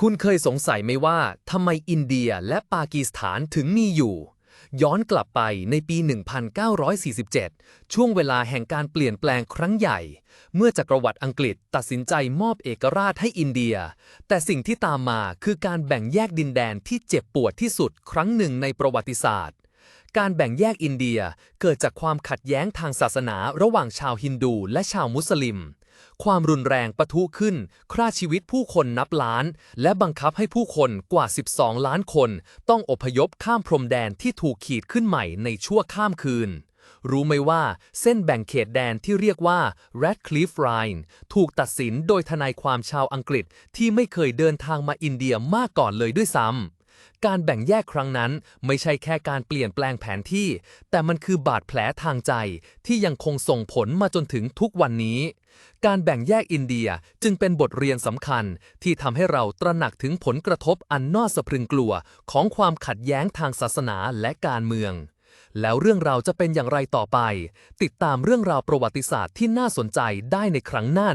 คุณเคยสงสัยไหมว่าทำไมอินเดียและปากีสถานถึงมีอยู่ ย้อนกลับไปในปี 1947 ช่วงเวลาแห่งการเปลี่ยนแปลงครั้งใหญ่ เมื่อจักรวรรดิอังกฤษตัดสินใจมอบเอกราชให้อินเดีย แต่สิ่งที่ตามมาคือการแบ่งแยกดินแดนที่เจ็บปวดที่สุดครั้งหนึ่งในประวัติศาสตร์การแบ่งแยกอินเดียเกิดจากความขัดแย้งทางศาสนาระหว่างชาวฮินดูและชาวมุสลิม ความรุนแรงปะทุขึ้น ฆ่าชีวิตผู้คนนับล้าน และบังคับให้ผู้คนกว่า 12 ล้านคน ต้องอพยพข้ามพรมแดนที่ถูกขีดขึ้นใหม่ในชั่วข้ามคืน รู้ไหมว่าเส้นแบ่งเขตแดนที่เรียกว่า Radcliffe Line ถูกตัดสินโดยทนายความชาวอังกฤษที่ไม่เคยเดินทางมาอินเดียมาก่อนเลยด้วยซ้ำ การแบ่งแยกครั้งนั้นไม่ใช่แค่การเปลี่ยนแปลงแผนที่ แต่มันคือบาดแผลทางใจที่ยังคงส่งผลมาจนถึงทุกวันนี้ การแบ่งแยกอินเดียจึงเป็นบทเรียนสำคัญที่ทำให้เราตระหนักถึงผลกระทบอันน่าสะพรึงกลัวของความขัดแย้งทางศาสนาและการเมือง แล้วเรื่องราวจะเป็นอย่างไรต่อไป ติดตามเรื่องราวประวัติศาสตร์ที่น่าสนใจได้ในครั้งหน้า